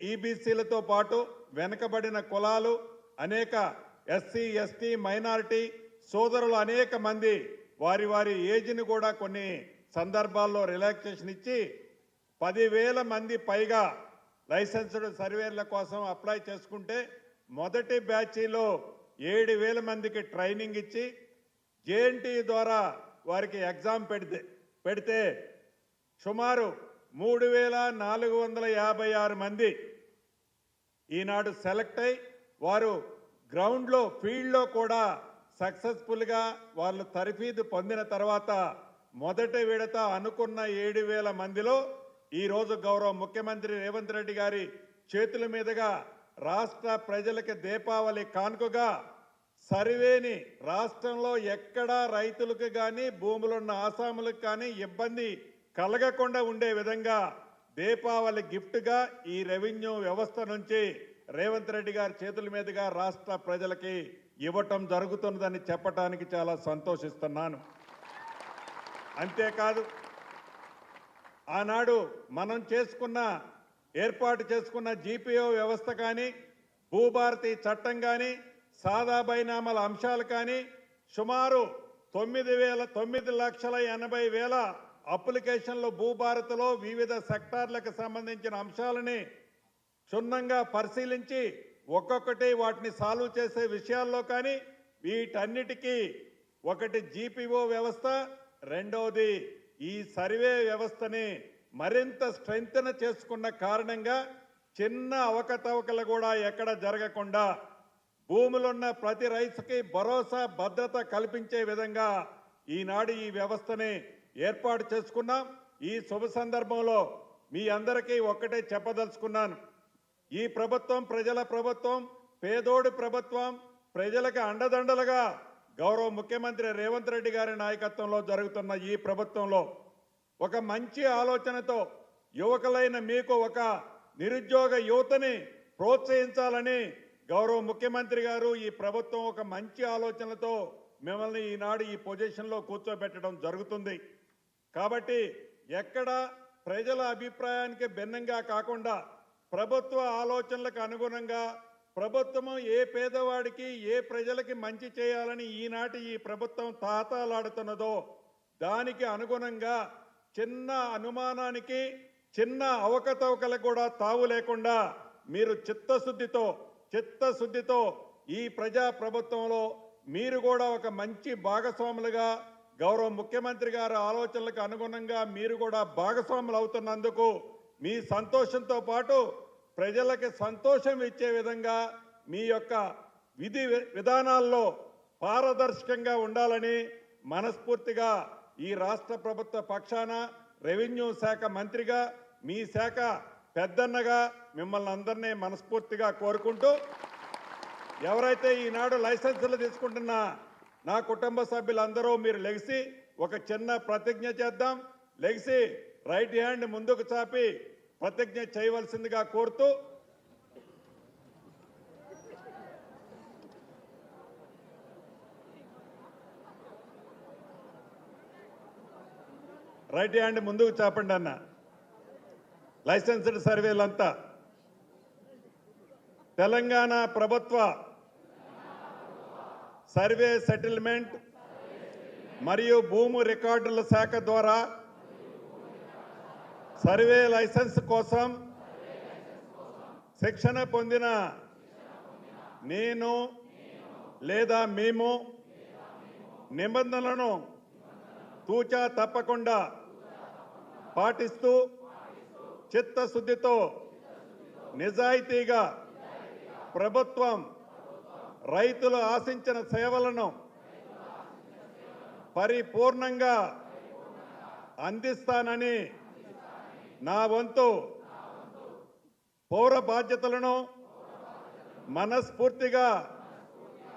ఈబీసీలతో పాటు వెనుకబడిన కులాలు అనేక ఎస్సీ ఎస్టీ మైనారిటీ సోదరులు అనేక మంది వారి వారి ఏజ్ని కూడా కొన్ని సందర్భాల్లో రిలాక్సేషన్ ఇచ్చి పదివేల మంది పైగా లైసెన్స్డ్ సర్వేర్ల కోసం అప్లై చేసుకుంటే మొదటి బ్యాచీలో ఏడు వేల మందికి ట్రైనింగ్ ఇచ్చి జేఎన్టీ ద్వారా వారికి ఎగ్జామ్ పెడితే పెడితే సుమారు మూడు వేల నాలుగు వందల యాభై ఆరు మంది ఈనాడు సెలెక్ట్ అయి వారు గ్రౌండ్లో ఫీల్డ్లో కూడా సక్సెస్ఫుల్గా వాళ్ళు తరఫీదు పొందిన తర్వాత మొదటి విడత అనుకున్న ఏడు వేల మందిలో ఈరోజు గౌరవ ముఖ్యమంత్రి రేవంత్ రెడ్డి గారి చేతుల మీదుగా రాష్ట్ర ప్రజలకి దీపావళి కానుకగా సర్వేని రాష్ట్రంలో ఎక్కడా రైతులకు కానీ భూములున్న ఆసాములకు కానీ ఇబ్బంది కలగకుండా ఉండే విధంగా దీపావళి గిఫ్ట్గా ఈ రెవెన్యూ వ్యవస్థ నుంచి రేవంత్ రెడ్డి గారి చేతుల మీదుగా రాష్ట్ర ప్రజలకి ఇవ్వటం జరుగుతున్నదని చెప్పటానికి చాలా సంతోషిస్తున్నాను. అంతేకాదు ఆనాడు మనం చేసుకున్న ఏర్పాటు చేసుకున్న జీపీఓ వ్యవస్థ కానీ భూభారతి చట్టం కానీ సాదా బైనామాల అంశాలు కానీ సుమారు తొమ్మిది వేల తొమ్మిది లక్షల ఎనభై వేల అప్లికేషన్లు భూభారత్లో వివిధ సెక్టార్లకు సంబంధించిన అంశాలని క్షుణ్ణంగా పరిశీలించి ఒక్కొక్కటి వాటిని సాల్వ్ చేసే విషయాల్లో కానీ వీటన్నిటికీ ఒకటి జీపీఓ వ్యవస్థ రెండవది ఈ సర్వే వ్యవస్థని మరింత స్ట్రెంగ్తన చేసుకున్న కారణంగా చిన్న అవకతవకలు కూడా ఎక్కడ జరగకుండా భూములున్న ప్రతి రైతుకి భరోసా భద్రత కల్పించే విధంగా ఈనాడు ఈ వ్యవస్థని ఏర్పాటు చేసుకున్నాం. ఈ శుభ సందర్భంలో మీ అందరికీ ఒక్కటే చెప్పదలుచుకున్నాను. ఈ ప్రభుత్వం ప్రజల ప్రభుత్వం పేదోడి ప్రభుత్వం ప్రజలకు అండదండలుగా గౌరవ ముఖ్యమంత్రి రేవంత్ రెడ్డి గారి నాయకత్వంలో జరుగుతున్న ఈ ప్రభుత్వంలో ఒక మంచి ఆలోచనతో యువకులైన మీకు ఒక నిరుద్యోగ యువతని ప్రోత్సహించాలని గౌరవ ముఖ్యమంత్రి గారు ఈ ప్రభుత్వం ఒక మంచి ఆలోచనతో మిమ్మల్ని ఈనాడు ఈ పొజిషన్లో కూర్చోబెట్టడం జరుగుతుంది. కాబట్టి ఎక్కడ ప్రజల అభిప్రాయానికి భిన్నంగా కాకుండా ప్రభుత్వ ఆలోచనలకు అనుగుణంగా ప్రభుత్వము ఏ పేదవాడికి ఏ ప్రజలకి మంచి చేయాలని ఈనాటి ఈ ప్రభుత్వం తాతాలాడుతున్నదో దానికి అనుగుణంగా చిన్న అనుమానానికి చిన్న అవకతవకలకు కూడా తావు లేకుండా మీరు చిత్తశుద్ధితో చిత్తశుద్ధితో ఈ ప్రజా ప్రభుత్వంలో మీరు కూడా ఒక మంచి భాగస్వాములుగా గౌరవ ముఖ్యమంత్రి గారి ఆలోచనలకు అనుగుణంగా మీరు కూడా భాగస్వాములు అవుతున్నందుకు మీ సంతోషంతో పాటు ప్రజలకి సంతోషం ఇచ్చే విధంగా మీ యొక్క విధి వి- విధానాల్లో పారదర్శకంగా ఉండాలని మనస్ఫూర్తిగా ఈ రాష్ట్ర ప్రభుత్వ పక్షాన రెవెన్యూ శాఖ మంత్రిగా మీ శాఖ పెద్దన్నగా మిమ్మల్ని అందరినీ మనస్ఫూర్తిగా కోరుకుంటూ ఎవరైతే ఈనాడు లైసెన్సులు తీసుకుంటున్న నా కుటుంబ సభ్యులందరూ మీరు లెగిసి ఒక చిన్న ప్రతిజ్ఞ చేద్దాం. లెగిసి రైట్ హ్యాండ్ ముందుకు చాపి ప్రతిజ్ఞ చేయవలసిందిగా కోరుతూ రైట్ హ్యాండ్ ముందుకు చాపండి అన్న. లైసెన్స్డ్ సర్వేలంతా. తెలంగాణ ప్రభుత్వ సర్వే సెటిల్మెంట్ మరియు భూము రికార్డుల శాఖ ద్వారా సర్వే లైసెన్స్ కోసం శిక్షణ పొందిన నేను లేదా మేము నిబంధనలను తూచా తప్పకుండా పాటిస్తూ చిత్తశుద్ధితో నిజాయితీగా ప్రభుత్వం రైతులు ఆశించిన సేవలను పరిపూర్ణంగా అందిస్తానని నా వంతు పౌర బాధ్యతలను మనస్ఫూర్తిగా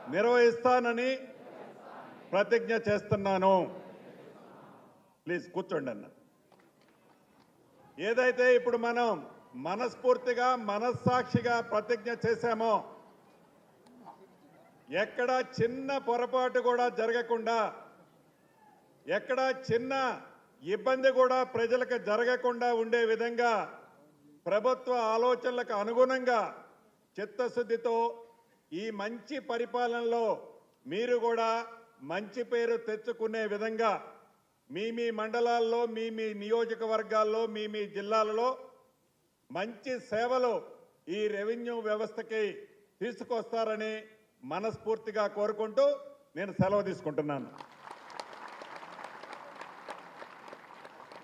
నిర్వహిస్తానని ప్రతిజ్ఞ చేస్తున్నాను. ప్లీజ్ కూర్చోండి అన్న. ఏదైతే ఇప్పుడు మనం మనస్ఫూర్తిగా మనస్సాక్షిగా ప్రతిజ్ఞ చేశామో ఎక్కడ చిన్న పొరపాటు కూడా జరగకుండా ఎక్కడ చిన్న ఇబ్బంది కూడా ప్రజలకు జరగకుండా ఉండే విధంగా ప్రభుత్వ ఆలోచనలకు అనుగుణంగా చిత్తశుద్ధితో ఈ మంచి పరిపాలనలో మీరు కూడా మంచి పేరు తెచ్చుకునే విధంగా మీ మీ మండలాల్లో మీ మీ నియోజకవర్గాల్లో మీ మీ జిల్లాలలో మంచి సేవలు ఈ రెవెన్యూ వ్యవస్థకి తీసుకొస్తారని మనస్ఫూర్తిగా కోరుకుంటూ నేను సెలవు తీసుకుంటున్నాను.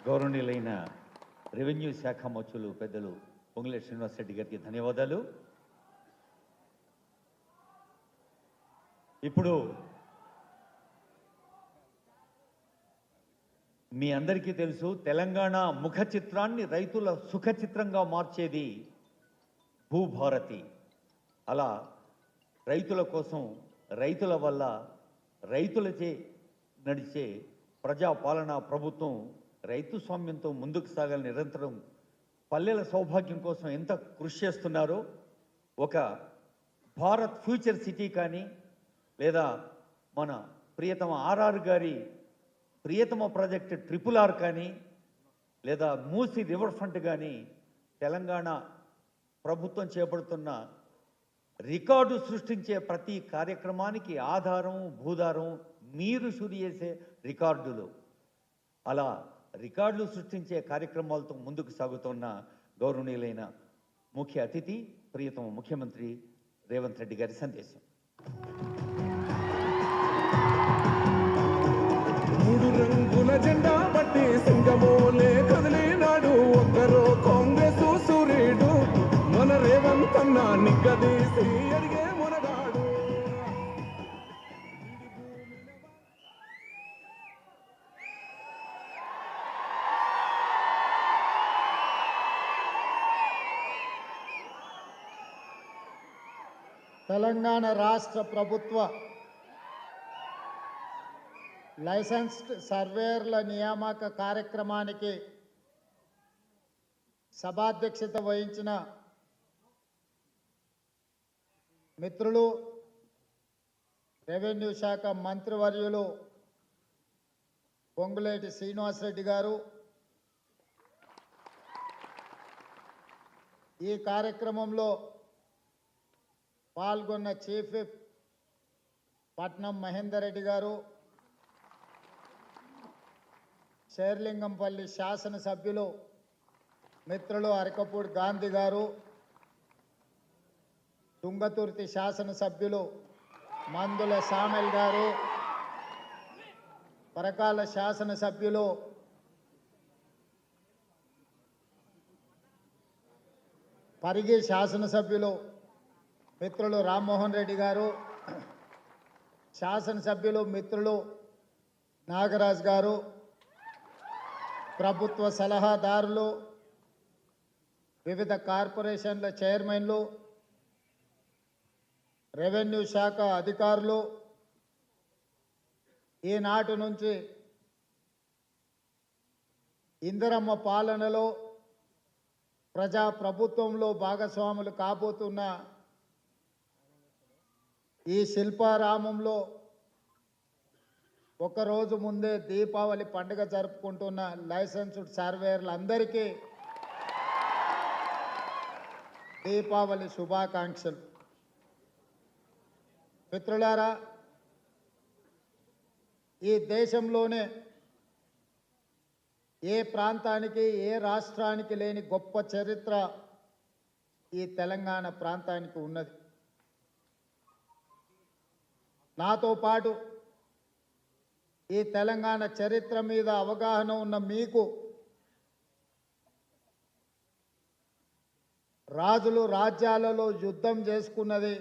గౌరవనీయులైన రెవెన్యూ శాఖ మచ్చులు పెద్దలు పొంగులేటి శ్రీనివాసరెడ్డి గారికి ధన్యవాదాలు. ఇప్పుడు మీ అందరికీ తెలుసు తెలంగాణ ముఖ చిత్రాన్ని రైతుల సుఖ చిత్రంగా మార్చేది భూభారతి. అలా రైతుల కోసం రైతుల వల్ల రైతులచే నడిచే ప్రజాపాలన ప్రభుత్వం రైతు స్వామ్యంతో ముందుకు సాగాలి నిరంతరం. పల్లెల సౌభాగ్యం కోసం ఎంత కృషి చేస్తున్నారో ఒక భారత్ ఫ్యూచర్ సిటీ కానీ లేదా మన ప్రియతమ ఆర్ఆర్ గారి ప్రియతమ ప్రాజెక్ట్ ట్రిపుల్ ఆర్ కానీ లేదా మూసి రివర్ ఫ్రంట్ కానీ తెలంగాణ ప్రభుత్వం చేపడుతున్న రికార్డు సృష్టించే ప్రతి కార్యక్రమానికి ఆధారం భూధారం మీరు శురి చేసే రికార్డులు. అలా రికార్డులు సృష్టించే కార్యక్రమాలతో ముందుకు సాగుతున్న గౌరవనీయులైన ముఖ్య అతిథి ప్రియతమ ముఖ్యమంత్రి రేవంత్ రెడ్డి గారి సందేశం. మూడు రంగుల జెండా పట్టి సింగమోలే కదిలినాడు ఒక్కరో నిగ్గదీసి అడిగే మునగాడు. తెలంగాణ రాష్ట్ర ప్రభుత్వ లైసెన్స్డ్ సర్వేయర్ల నియామక కార్యక్రమానికి సభాధ్యక్షత వహించిన మిత్రులు రెవెన్యూ శాఖ మంత్రివర్యులు పొంగులేటి శ్రీనివాసరెడ్డి గారు. ఈ కార్యక్రమంలో పాల్గొన్న చీఫ్ విప్ పట్నం మహేందర్ రెడ్డి గారు శేర్లింగంపల్లి శాసనసభ్యులు మిత్రులు అరకపూడి గాంధీ గారు తుంగతుర్తి శాసనసభ్యులు మందుల సామెల్ గారు పరకాల శాసనసభ్యులు పరిగి శాసనసభ్యులు మిత్రులు రామ్మోహన్ రెడ్డి గారు శాసనసభ్యులు మిత్రులు నాగరాజ్ గారు ప్రభుత్వ సలహాదారులు వివిధ కార్పొరేషన్ల చైర్మన్లు రెవెన్యూ శాఖ అధికారులు ఈనాటి నుంచి ఇందిరమ్మ పాలనలో ప్రజా ప్రభుత్వంలో భాగస్వాములు కాబోతున్న ఈ శిల్పారామంలో ఒకరోజు ముందే దీపావళి పండుగ జరుపుకుంటున్న లైసెన్స్డ్ సర్వేయర్లందరికీ దీపావళి శుభాకాంక్షలు. మిత్రులారా ఈ దేశంలోనే ఏ ప్రాంతానికి ఏ రాష్ట్రానికి లేని గొప్ప చరిత్ర ఈ తెలంగాణ ప్రాంతానికి ఉన్నది. నాతో పాటు ఈ తెలంగాణ చరిత్ర మీద అవగాహన ఉన్న మీకు రాజులు రాజ్యాలలో యుద్ధం చేసుకున్నది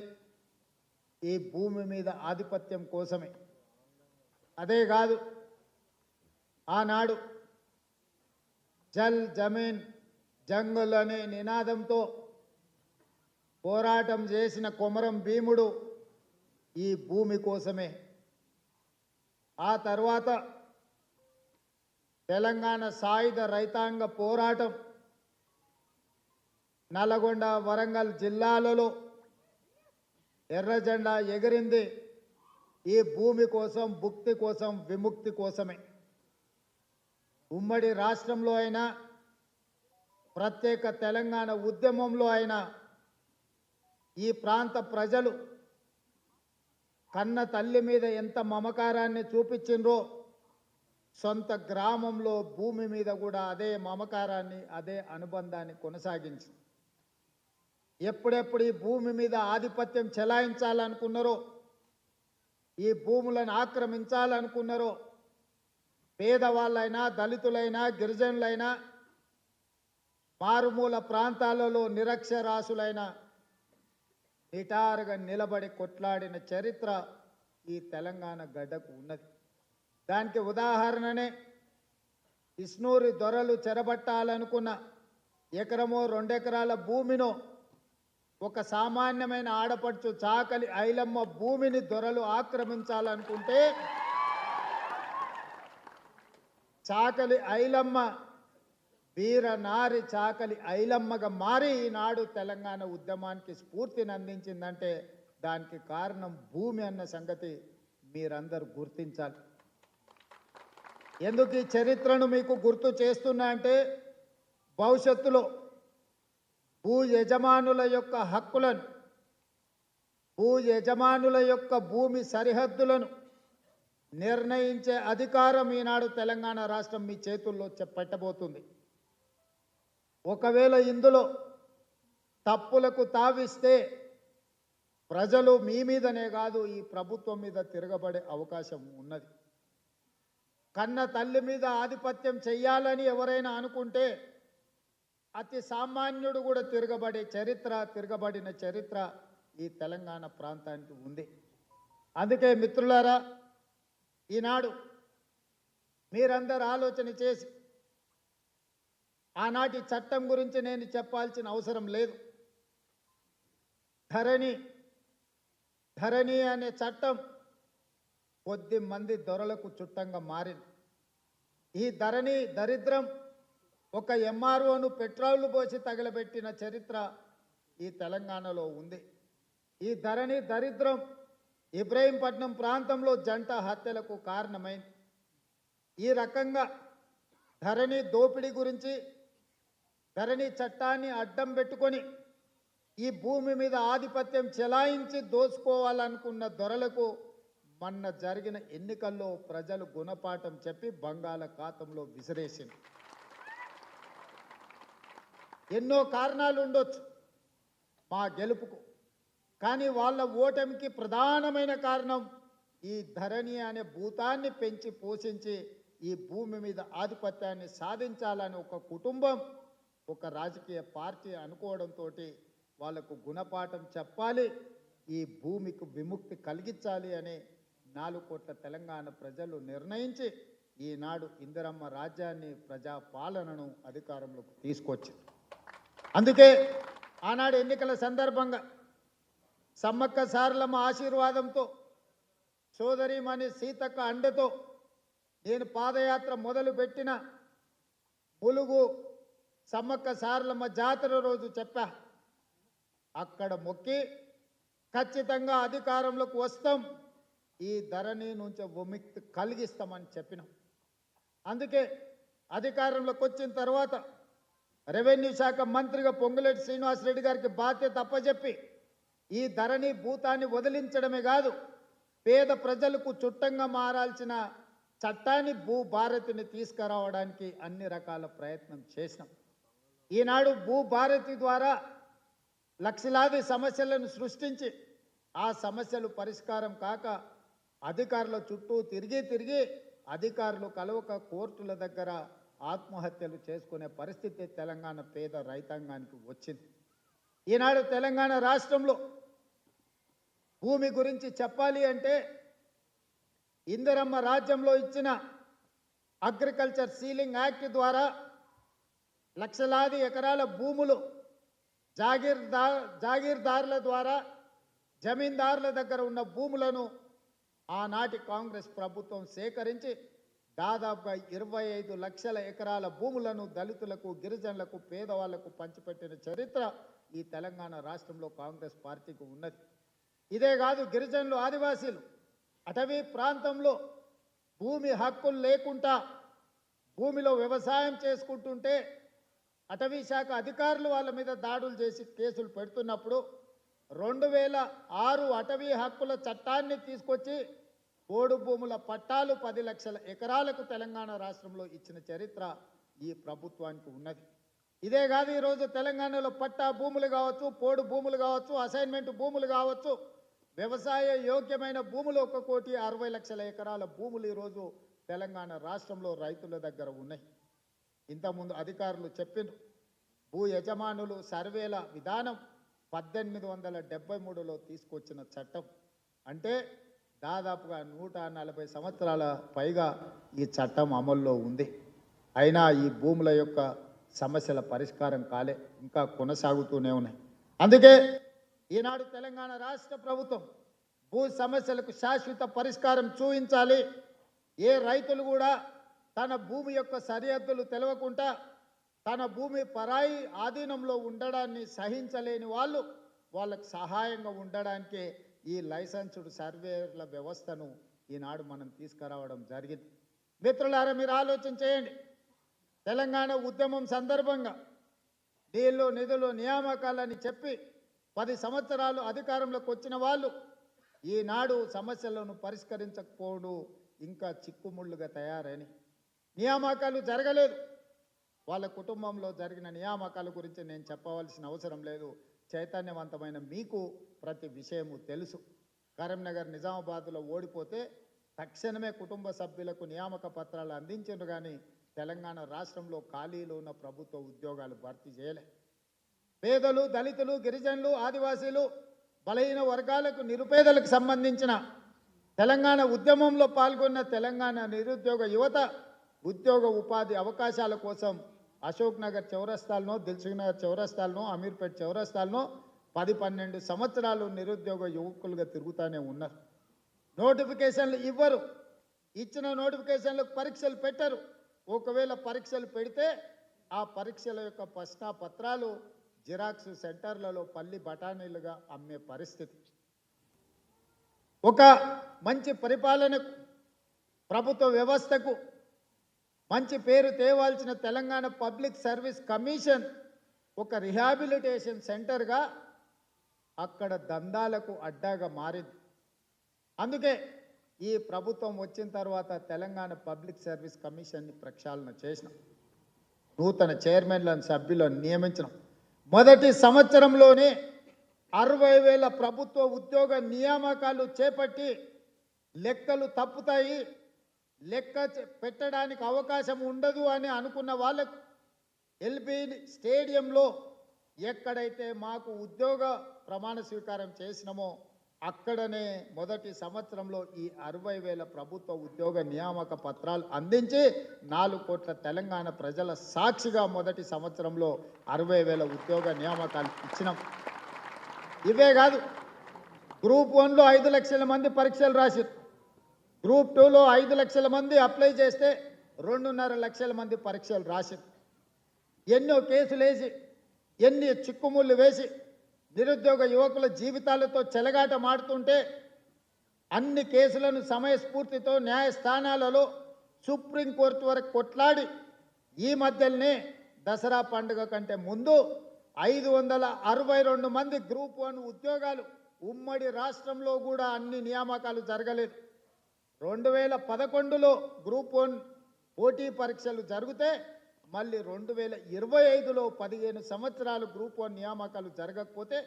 ఈ భూమి మీద ఆధిపత్యం కోసమే. అదే కాదు ఆనాడు జల్ జమీన్ జంగుల్ అనే నినాదంతో పోరాటం చేసిన కొమరం భీముడు ఈ భూమి కోసమే. ఆ తర్వాత తెలంగాణ సాయుధ రైతాంగ పోరాటం నల్గొండ వరంగల్ జిల్లాలలో ఎర్ర జెండా ఎగిరింది. ఈ భూమి కోసం భుక్తి కోసం విముక్తి కోసమే. ఉమ్మడి రాష్ట్రంలో అయినా ప్రత్యేక తెలంగాణ ఉద్యమంలో అయినా ఈ ప్రాంత ప్రజలు కన్న తల్లి మీద ఎంత మమకారాన్ని చూపించిండ్రో సొంత గ్రామంలో భూమి మీద కూడా అదే మమకారాన్ని అదే అనుబంధాన్ని కొనసాగించింది. ఎప్పుడెప్పుడు ఈ భూమి మీద ఆధిపత్యం చెలాయించాలనుకున్నారో ఈ భూములను ఆక్రమించాలనుకున్నారో పేదవాళ్ళైనా దళితులైనా గిరిజనులైనా మారుమూల ప్రాంతాలలో నిరక్షరాసులైన నిటారుగా నిలబడి కొట్లాడిన చరిత్ర ఈ తెలంగాణ గడ్డకు ఉన్నది. దానికి ఉదాహరణనే ఇస్నూరి దొరలు చెరబట్టాలనుకున్న ఎకరమో రెండెకరాల భూమినో ఒక సామాన్యమైన ఆడపడుచు చాకలి ఐలమ్మ భూమిని దొరలు ఆక్రమించాలనుకుంటే చాకలి ఐలమ్మ వీర నారి చాకలి ఐలమ్మగా మారి ఈనాడు తెలంగాణ ఉద్యమానికి స్ఫూర్తిని అందించిందంటే దానికి కారణం భూమి అన్న సంగతి మీరందరూ గుర్తించాలి. ఎందుకు ఈ చరిత్రను మీకు గుర్తు చేస్తున్నా అంటే భవిష్యత్తులో భూ యజమానుల యొక్క హక్కులను భూ యజమానుల యొక్క భూమి సరిహద్దులను నిర్ణయించే అధికారం ఈనాడు తెలంగాణ రాష్ట్రం మీ చేతుల్లో పెట్టబోతుంది ఒకవేళ ఇందులో తప్పులకు తావిస్తే ప్రజలు మీ మీదనే కాదు ఈ ప్రభుత్వం మీద తిరగబడే అవకాశం ఉన్నది. కన్న తల్లి మీద ఆధిపత్యం చెయ్యాలని ఎవరైనా అనుకుంటే అతి సామాన్యుడు కూడా తిరగబడే చరిత్ర తిరగబడిన చరిత్ర ఈ తెలంగాణ ప్రాంతానికి ఉంది. అందుకే మిత్రులారా ఈనాడు మీరందరూ ఆలోచన చేసి ఆనాటి చట్టం గురించి నేను చెప్పాల్సిన అవసరం లేదు. ధరణి ధరణి అనే చట్టం కొద్ది మంది దొరలకు చుట్టంగా మారింది. ఈ ధరణి దరిద్రం ఒక ఎంఆర్ఓను పెట్రోల్ పోసి తగలబెట్టిన చరిత్ర ఈ తెలంగాణలో ఉంది. ఈ ధరణి దరిద్రం ఇబ్రహీంపట్నం ప్రాంతంలో జంట హత్యలకు కారణమైంది. ఈ రకంగా ధరణి దోపిడీ గురించి ధరణి చట్టాన్ని అడ్డం పెట్టుకొని ఈ భూమి మీద ఆధిపత్యం చెలాయించి దోచుకోవాలనుకున్న దొరలకు మొన్న జరిగిన ఎన్నికల్లో ప్రజలు గుణపాఠం చెప్పి బంగాళాఖాతంలో విసిరేసింది ఎన్నో కారణాలు ఉండొచ్చు మా గెలుపుకు. కానీ వాళ్ళ ఓటమికి ప్రధానమైన కారణం ఈ ధరణి అనే భూతాన్ని పెంచి పోషించి ఈ భూమి మీద ఆధిపత్యాన్ని సాధించాలని ఒక కుటుంబం ఒక రాజకీయ పార్టీ అనుకోవడంతో వాళ్ళకు గుణపాఠం చెప్పాలి ఈ భూమికి విముక్తి కలిగించాలి అని నాలుగు కోట్ల తెలంగాణ ప్రజలు నిర్ణయించి ఈనాడు ఇందిరమ్మ రాజ్యాన్ని ప్రజా పాలనను అధికారంలోకి తీసుకొచ్చింది. అందుకే ఆనాడు ఎన్నికల సందర్భంగా సమ్మక్క సారలమ్మ ఆశీర్వాదంతో సోదరిమణి సీతక్క అండతో నేను పాదయాత్ర మొదలుపెట్టిన ములుగు సమ్మక్క సారలమ్మ జాతర రోజు చెప్పా. అక్కడ మొక్కి ఖచ్చితంగా అధికారంలోకి వస్తాం. ఈ ధరణి నుంచి విముక్తి కలిగిస్తామని చెప్పినాం. అందుకే అధికారంలోకి వచ్చిన తర్వాత రెవెన్యూ శాఖ మంత్రిగా పొంగులేటి శ్రీనివాసరెడ్డి గారికి బాధ్యత అప్పచెప్పి ఈ ధరని భూతాన్ని వదిలించడమే కాదు పేద ప్రజలకు చుట్టంగా మారాల్సిన చట్టాన్ని భూ భారతిని తీసుకురావడానికి అన్ని రకాల ప్రయత్నం చేసినాం. ఈనాడు భూ భారతి ద్వారా లక్షలాది సమస్యలను సృష్టించి ఆ సమస్యలు పరిష్కారం కాక అధికారుల చుట్టూ తిరిగి తిరిగి అధికారులు కలవక కోర్టుల దగ్గర ఆత్మహత్యలు చేసుకునే పరిస్థితి తెలంగాణ పేద రైతాంగానికి వచ్చింది. ఈనాడు తెలంగాణ రాష్ట్రంలో భూమి గురించి చెప్పాలి అంటే ఇందిరమ్మ రాజ్యంలో ఇచ్చిన అగ్రికల్చర్ సీలింగ్ యాక్ట్ ద్వారా లక్షలాది ఎకరాల భూములు జాగీర్దార్ జాగీర్దారుల ద్వారా జమీందారుల దగ్గర ఉన్న భూములను ఆనాటి కాంగ్రెస్ ప్రభుత్వం సేకరించి దాదాపుగా ఇరవై ఐదు లక్షల ఎకరాల భూములను దళితులకు గిరిజనులకు పేదవాళ్ళకు పంచిపెట్టిన చరిత్ర ఈ తెలంగాణ రాష్ట్రంలో కాంగ్రెస్ పార్టీకి ఉన్నది. ఇదే కాదు గిరిజనులు ఆదివాసీలు అటవీ ప్రాంతంలో భూమి హక్కులు లేకుండా భూమిలో వ్యవసాయం చేసుకుంటుంటే అటవీ శాఖ అధికారులు వాళ్ళ మీద దాడులు చేసి కేసులు పెడుతున్నప్పుడు రెండు వేల ఆరు అటవీ హక్కుల చట్టాన్ని తీసుకొచ్చి పోడు భూముల పట్టాలు పది లక్షల ఎకరాలకు తెలంగాణ రాష్ట్రంలో ఇచ్చిన చరిత్ర ఈ ప్రభుత్వానికి ఉన్నది. ఇదే కాదు ఈరోజు తెలంగాణలో పట్టా భూములు కావచ్చు పోడు భూములు కావచ్చు అసైన్మెంట్ భూములు కావచ్చు వ్యవసాయ యోగ్యమైన భూములు ఒక కోటి అరవై లక్షల ఎకరాల భూములు ఈరోజు తెలంగాణ రాష్ట్రంలో రైతుల దగ్గర ఉన్నాయి. ఇంతకుముందు అధికారులు చెప్పిన భూ యజమానులు సర్వేల విధానం పద్దెనిమిది వందల డెబ్బై మూడులో తీసుకొచ్చిన చట్టం. అంటే దాదాపుగా నూట నలభై సంవత్సరాల పైగా ఈ చట్టం అమల్లో ఉంది. అయినా ఈ భూముల యొక్క సమస్యల పరిష్కారం కాలే ఇంకా కొనసాగుతూనే ఉన్నాయి. అందుకే ఈనాడు తెలంగాణ రాష్ట్ర ప్రభుత్వం భూ సమస్యలకు శాశ్వత పరిష్కారం చూపించాలి ఏ రైతులు కూడా తన భూమి యొక్క సరిహద్దులు తెలవకుండా తన భూమి పరాయి ఆధీనంలో ఉండడాన్ని సహించలేని వాళ్ళు వాళ్ళకు సహాయంగా ఉండడానికే ఈ లైసెన్స్డ్ సర్వేల వ్యవస్థను ఈనాడు మనం తీసుకురావడం జరిగింది. మిత్రులారా మీరు ఆలోచన చేయండి. తెలంగాణ ఉద్యమం సందర్భంగా నీళ్ళు నిధులు నియామకాలని చెప్పి పది సంవత్సరాలు అధికారంలోకి వచ్చిన వాళ్ళు ఈనాడు సమస్యలను పరిష్కరించకపోవడం ఇంకా చిక్కుముళ్ళుగా తయారని. నియామకాలు జరగలేదు. వాళ్ళ కుటుంబంలో జరిగిన నియామకాల గురించి నేను చెప్పవలసిన అవసరం లేదు. చైతన్యవంతమైన మీకు ప్రతి విషయము తెలుసు. కరీంనగర్ నిజామాబాద్లో ఓడిపోతే తక్షణమే కుటుంబ సభ్యులకు నియామక పత్రాలు అందించారు కానీ తెలంగాణ రాష్ట్రంలో ఖాళీలు ఉన్న ప్రభుత్వ ఉద్యోగాలు భర్తీ చేయలే. పేదలు దళితులు గిరిజనులు ఆదివాసీలు బలహీన వర్గాలకు నిరుపేదలకు సంబంధించిన తెలంగాణ ఉద్యమంలో పాల్గొన్న తెలంగాణ నిరుద్యోగ యువత ఉద్యోగ ఉపాధి అవకాశాల కోసం అశోక్ నగర్ చౌరస్తాలను దిల్సుఖ్ నగర్ చౌరస్తాలను అమీర్పేట్ చౌరస్తాలను పది పన్నెండు సంవత్సరాలు నిరుద్యోగ యువకులుగా తిరుగుతూనే ఉన్నారు. నోటిఫికేషన్లు ఇవ్వరు. ఇచ్చిన నోటిఫికేషన్లకు పరీక్షలు పెట్టరు. ఒకవేళ పరీక్షలు పెడితే ఆ పరీక్షల యొక్క ప్రశ్న పత్రాలు జిరాక్స్ సెంటర్లలో పల్లి బఠానీలుగా అమ్మే పరిస్థితి. ఒక మంచి పరిపాలనకు ప్రభుత్వ వ్యవస్థకు మంచి పేరు తేవాల్సిన తెలంగాణ పబ్లిక్ సర్వీస్ కమిషన్ ఒక రిహాబిలిటేషన్ సెంటర్గా అక్కడ దందాలకు అడ్డాగా మారింది. అందుకే ఈ ప్రభుత్వం వచ్చిన తర్వాత తెలంగాణ పబ్లిక్ సర్వీస్ కమిషన్ని ప్రక్షాళన చేసినాం. నూతన చైర్మన్లను సభ్యులను నియమించడం మొదటి సంవత్సరంలోనే అరవై వేల ప్రభుత్వ ఉద్యోగ నియామకాలు చేపట్టి లెక్కలు తప్పుతాయి. లెక్క పెట్టడానికి అవకాశం ఉండదు అని అనుకున్న వాళ్ళకు ఎల్బీ స్టేడియంలో ఎక్కడైతే మాకు ఉద్యోగ ప్రమాణ స్వీకారం చేసినామో అక్కడనే మొదటి సంవత్సరంలో ఈ అరవై వేల ప్రభుత్వ ఉద్యోగ నియామక పత్రాలు అందించి నాలుగు కోట్ల తెలంగాణ ప్రజల సాక్షిగా మొదటి సంవత్సరంలో అరవై వేల ఉద్యోగ నియామకాలు ఇచ్చినాం. ఇవే కాదు గ్రూప్ వన్లో ఐదు లక్షల మంది పరీక్షలు రాశారు గ్రూప్ టూలో ఐదు లక్షల మంది అప్లై చేస్తే రెండున్నర లక్షల మంది పరీక్షలు రాశారు ఎన్నో కేసులు వేసి ఎన్ని చిక్కుముళ్ళు వేసి నిరుద్యోగ యువకుల జీవితాలతో చెలగాట మాడుతుంటే అన్ని కేసులను సమయస్ఫూర్తితో న్యాయస్థానాలలో సుప్రీంకోర్టు వరకు కొట్లాడి ఈ మధ్యనే దసరా పండుగ కంటే ముందు ఐదు వందల అరవై రెండు మంది గ్రూప్ వన్ ఉద్యోగాలు ఉమ్మడి రాష్ట్రంలో కూడా అన్ని నియామకాలు జరగలేదు. రెండు వేల పదకొండులో గ్రూప్ వన్ పోటీ పరీక్షలు జరిగితే మళ్ళీ రెండు వేల ఇరవై ఐదులో పదిహేను సంవత్సరాలు గ్రూప్ వన్ నియామకాలు జరగకపోతే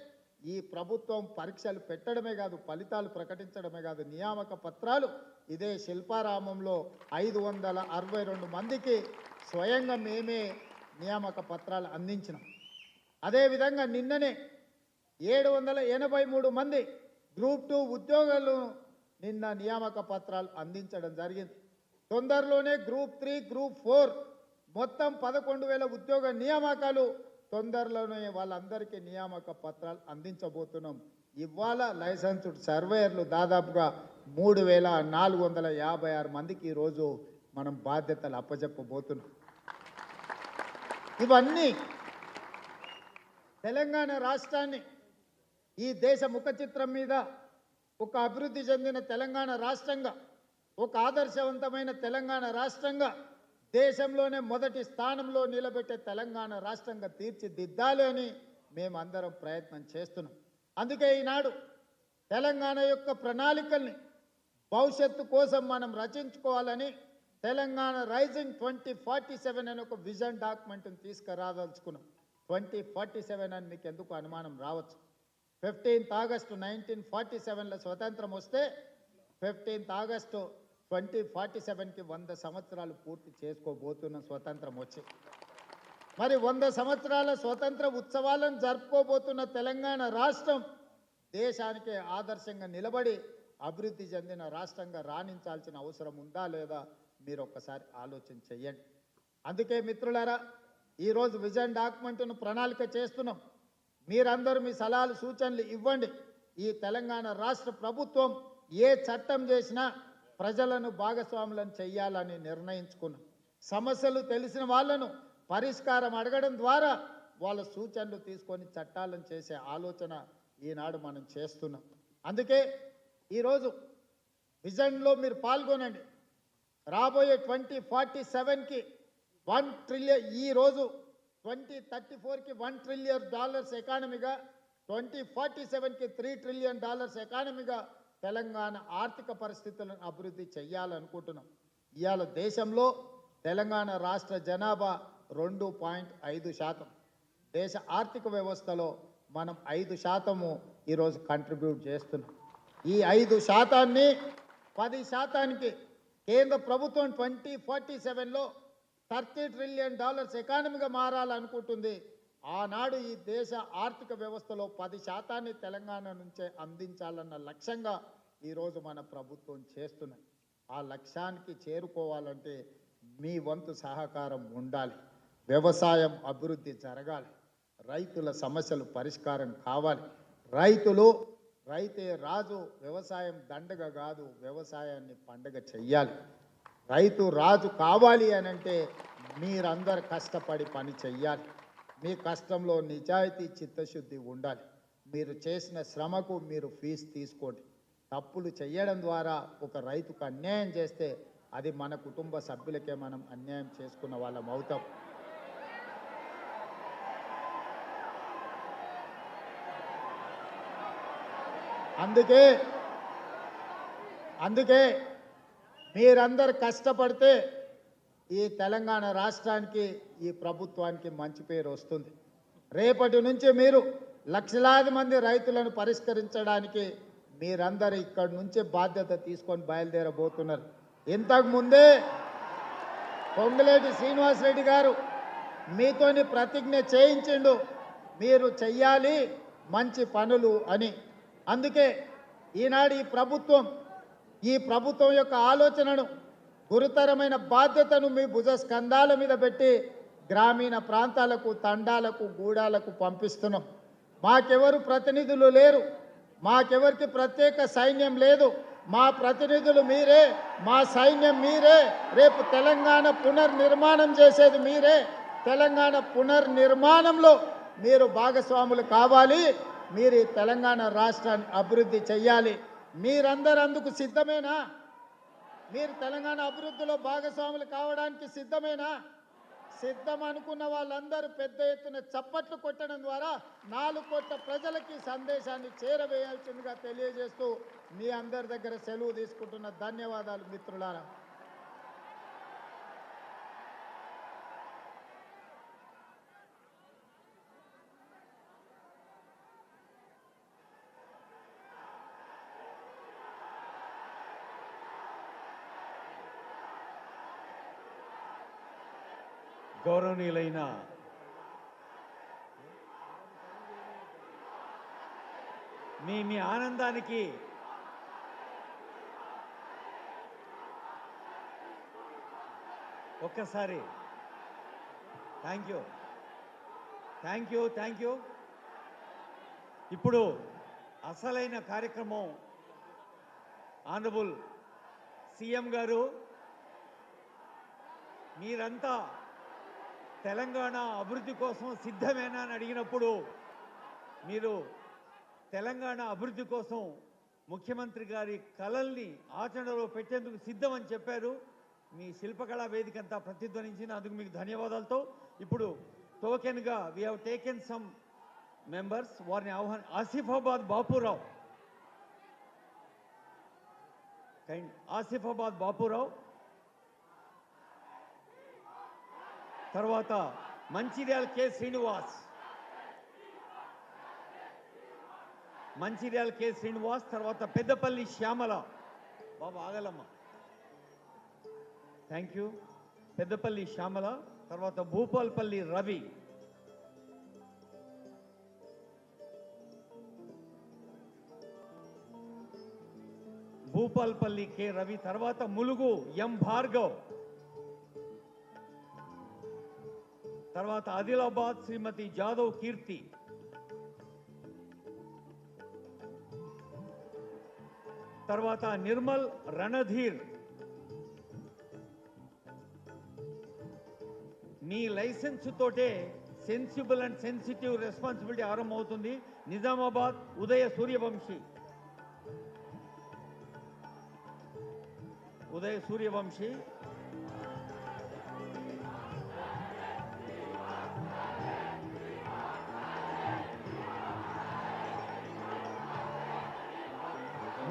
ఈ ప్రభుత్వం పరీక్షలు పెట్టడమే కాదు ఫలితాలు ప్రకటించడమే కాదు నియామక పత్రాలు ఇదే శిల్పారామంలో ఐదు వందల అరవై రెండు మందికి స్వయంగా మేమే నియామక పత్రాలు అందించినాం. అదేవిధంగా నిన్ననే ఏడు వందల ఎనభై మూడు మంది గ్రూప్ టూ ఉద్యోగాలు నిన్న నియామక పత్రాలు అందించడం జరిగింది. తొందరలోనే గ్రూప్ త్రీ గ్రూప్ ఫోర్ మొత్తం పదకొండు వేల ఉద్యోగ నియామకాలు. తొందరలోనే వాళ్ళందరికీ నియామక పత్రాలు అందించబోతున్నాం. ఇవాళ లైసెన్స్డ్ సర్వేయర్లు దాదాపుగా మూడు వేల నాలుగు వందల యాభై ఆరు మందికి ఈరోజు మనం బాధ్యతలు అప్పచెప్పబోతున్నాం ఇవన్నీ తెలంగాణ రాష్ట్రాన్ని ఈ దేశ ముఖ చిత్రం మీద ఒక అభివృద్ధి చెందిన తెలంగాణ రాష్ట్రంగా ఒక ఆదర్శవంతమైన తెలంగాణ రాష్ట్రంగా దేశంలోనే మొదటి స్థానంలో నిలబెట్టే తెలంగాణ రాష్ట్రంగా తీర్చిదిద్దాలి అని మేమందరం ప్రయత్నం చేస్తున్నాం. అందుకే ఈనాడు తెలంగాణ యొక్క ప్రణాళికల్ని భవిష్యత్తు కోసం మనం రచించుకోవాలని Telangana rising twenty forty seven అనే ఒక విజన్ డాక్యుమెంట్ని తీసుకురాదలుచుకున్నాం. ట్వంటీ ఫార్టీ సెవెన్ అని మీకు ఎందుకు అనుమానం రావచ్చు? ఫిఫ్టీన్త్ ఆగస్టు నైన్టీన్ ఫార్టీ సెవెన్లో స్వతంత్రం వస్తే ఫిఫ్టీన్త్ ఆగస్టు ట్వంటీ ఫార్టీ సెవెన్కి వంద సంవత్సరాలు పూర్తి చేసుకోబోతున్న స్వతంత్రం వచ్చి. మరి వంద సంవత్సరాల స్వతంత్ర ఉత్సవాలను జరుపుకోబోతున్న తెలంగాణ రాష్ట్రం దేశానికి ఆదర్శంగా నిలబడి అభివృద్ధి చెందిన రాష్ట్రంగా రాణించాల్సిన అవసరం ఉందా లేదా మీరు ఒక్కసారి ఆలోచన చెయ్యండి. అందుకే మిత్రులారా ఈరోజు విజన్ డాక్యుమెంట్ను ప్రణాళిక చేస్తున్నాం. మీరందరూ మీ సలహాలు సూచనలు ఇవ్వండి. ఈ తెలంగాణ రాష్ట్ర ప్రభుత్వం ఏ చట్టం చేసినా ప్రజలను భాగస్వాములను చెయ్యాలని నిర్ణయించుకున్నాం. సమస్యలు తెలిసిన వాళ్ళను పరిష్కారం అడగడం ద్వారా వాళ్ళ సూచనలు తీసుకొని చట్టాలను చేసే ఆలోచన ఈనాడు మనం చేస్తున్నాం. అందుకే ఈరోజు విజన్లో మీరు పాల్గొనండి. రాబోయే ట్వంటీ ఫార్టీ సెవెన్కి వన్ ట్రిలియన్ ఈరోజు ట్వంటీ థర్టీ ఫోర్కి వన్ ట్రిలియన్ డాలర్స్ ఎకానమీగా ట్వంటీ ఫార్టీ సెవెన్కి త్రీ ట్రిలియన్ డాలర్స్ ఎకానమీగా తెలంగాణ ఆర్థిక పరిస్థితులను అభివృద్ధి చేయాలనుకుంటున్నాం ఇవాళ దేశంలో తెలంగాణ రాష్ట్ర జనాభా రెండు పాయింట్ ఐదు శాతం. దేశ ఆర్థిక వ్యవస్థలో మనం ఐదు శాతము ఈరోజు కంట్రిబ్యూట్ చేస్తున్నాం. ఈ ఐదు శాతాన్ని పది శాతానికి కేంద్ర ప్రభుత్వం ట్వంటీ ఫార్టీ సెవెన్లో థర్టీ ట్రిలియన్ డాలర్స్ ఎకానమీగా మారాలనుకుంటుంది. ఆనాడు ఈ దేశ ఆర్థిక వ్యవస్థలో పది శాతాన్ని తెలంగాణ నుంచే అందించాలన్న లక్ష్యంగా ఈరోజు మన ప్రభుత్వం చేస్తున్నది. ఆ లక్ష్యానికి చేరుకోవాలంటే మీ వంతు సహకారం ఉండాలి. వ్యవసాయం అభివృద్ధి జరగాలి. రైతుల సమస్యలు పరిష్కారం కావాలి. రైతులు రైతే రాజు వ్యవసాయం దండగ కాదు వ్యవసాయాన్ని పండగ చెయ్యాలి. రైతు రాజు కావాలి అనంటే మీరందరు కష్టపడి పని చెయ్యాలి. మీ కష్టంలో నిజాయితీ చిత్తశుద్ధి ఉండాలి. మీరు చేసిన శ్రమకు మీరు ఫీజు తీసుకోండి. తప్పులు చేయడం ద్వారా ఒక రైతుకు అన్యాయం చేస్తే అది మన కుటుంబ సభ్యులకే మనం అన్యాయం చేసుకున్న వాళ్ళం అవుతాం. అందుకే అందుకే మీరందరు కష్టపడితే ఈ తెలంగాణ రాష్ట్రానికి ఈ ప్రభుత్వానికి మంచి పేరు వస్తుంది. రేపటి నుంచి మీరు లక్షలాది మంది రైతులను పరిష్కరించడానికి మీరందరూ ఇక్కడి నుంచే బాధ్యత తీసుకొని బయలుదేరబోతున్నారు. ఇంతకుముందే పొంగులేటి శ్రీనివాసరెడ్డి గారు మీతోని ప్రతిజ్ఞ చేయించిండు మీరు చెయ్యాలి మంచి పనులు అని. అందుకే ఈనాడు ఈ ప్రభుత్వం ఈ ప్రభుత్వం యొక్క ఆలోచనను గురుతరమైన బాధ్యతను మీ భుజ స్కంధాల మీద పెట్టి గ్రామీణ ప్రాంతాలకు తండాలకు గూడాలకు పంపిస్తున్నాం. మాకెవరు ప్రతినిధులు లేరు. మాకెవరికి ప్రత్యేక సైన్యం లేదు. మా ప్రతినిధులు మీరే. మా సైన్యం మీరే. రేపు తెలంగాణ పునర్నిర్మాణం చేసేది మీరే. తెలంగాణ పునర్నిర్మాణంలో మీరు భాగస్వాములు కావాలి. మీరు ఈ తెలంగాణ రాష్ట్రాన్ని అభివృద్ధి చెయ్యాలి. మీరందరూ అందుకు సిద్ధమేనా? మీరు తెలంగాణ అభివృద్ధిలో భాగస్వాములు కావడానికి సిద్ధమేనా? సిద్ధం అనుకున్న వాళ్ళందరూ పెద్ద ఎత్తున చప్పట్లు కొట్టడం ద్వారా నాలుగు కోట్ల ప్రజలకి సందేశాన్ని చేరవేయాల్సిందిగా తెలియజేస్తూ మీ అందరి దగ్గర సెలవు తీసుకుంటున్న ధన్యవాదాలు మిత్రులారా. గౌరవనీయులైన మీ మీ ఆనందానికి. ఒక్కసారి. Thank you thank you thank you ఇప్పుడు అసలైన కార్యక్రమం ఆనరబుల్ సీఎం గారు. మీరంతా తెలంగాణ అభివృద్ధి కోసం సిద్ధమేనా అని అడిగినప్పుడు మీరు తెలంగాణ అభివృద్ధి కోసం ముఖ్యమంత్రి గారి కళల్ని ఆచరణలో పెట్టేందుకు సిద్ధమని చెప్పారు. మీ శిల్పకళా వేదిక అంతా ప్రతిధ్వనించింది. అందుకు మీకు ధన్యవాదాలతో ఇప్పుడు టోకెన్గా we have taken some members వారిని ఆహ్వాన్ ఆసిఫాబాద్ బాపురావు. కైండ్ ఆసిఫాబాద్ బాపురావు. తర్వాత మంచిర్యాల కె శ్రీనివాస్ మంచిర్యాల కె శ్రీనివాస్ తర్వాత పెద్దపల్లి శ్యామల బాబు ఆగలమ్మ థ్యాంక్ యూ పెద్దపల్లి శ్యామల తర్వాత భూపాల్పల్లి రవి భూపాల్పల్లి కె రవి తర్వాత ములుగు ఎం భార్గవ్ తర్వాత ఆదిలాబాద్ శ్రీమతి జాదవ్ కీర్తి. తర్వాత నిర్మల్ రణధీర్. మీ లైసెన్స్ తోటే సెన్సిబుల్ అండ్ సెన్సిటివ్ రెస్పాన్సిబిలిటీ ఆరంభమవుతుంది. నిజామాబాద్ ఉదయ సూర్యవంశీ. ఉదయ సూర్యవంశీ.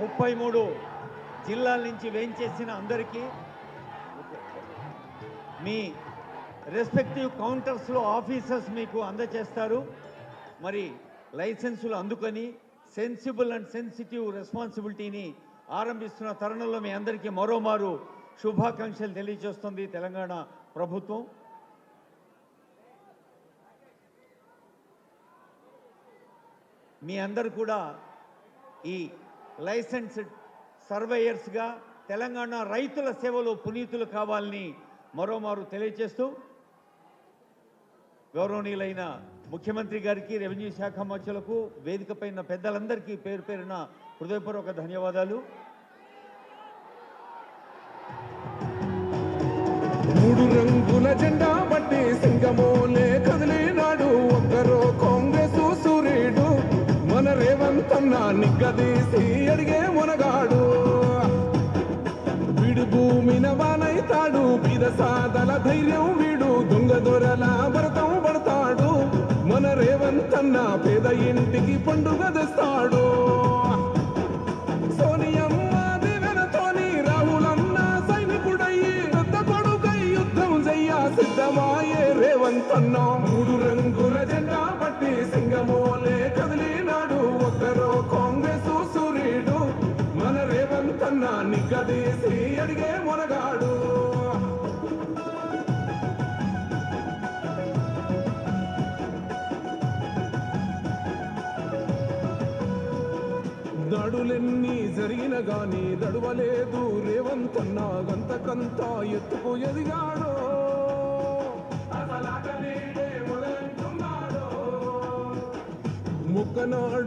ముప్పై మూడు జిల్లాల నుంచి వేయించేసిన అందరికీ మీ రెస్పెక్టివ్ కౌంటర్స్లో ఆఫీసర్స్ మీకు అందజేస్తారు. మరి లైసెన్సులు అందుకొని సెన్సిబుల్ అండ్ సెన్సిటివ్ రెస్పాన్సిబిలిటీని ఆరంభిస్తున్న తరుణంలో మీ అందరికీ మరోమారు శుభాకాంక్షలు తెలియజేస్తుంది తెలంగాణ ప్రభుత్వం. మీ అందరు కూడా ఈ లైసెన్స్డ్ సర్వేయర్స్గా తెలంగాణ రైతుల సేవలో పునీతులు కావాలని మరోమారు తెలియజేస్తూ గౌరవనీయులైన ముఖ్యమంత్రి గారికి రెవెన్యూ శాఖ మధ్యులకు వేదికపై పెద్దలందరికీ పేరు పేరున హృదయపూర్వక ధన్యవాదాలు. మూడు రంగుల జెండా బట్టి సింగమోలే అన్న అడిగే మునగాడు. వీడు భూమిన వానైతాడు బిరసాదల ధైర్యం వీడు. దొంగ దొరల భరతం పడతాడు మన రేవంతన్న పేద ఇంటికి పండుగ తెస్తాడు. దడులెన్ని జరిగిన గాని దడువలేదు రేవంతన్న గంతకంతా ఎత్తుకు ఎదిగాడో ముక్కనాడు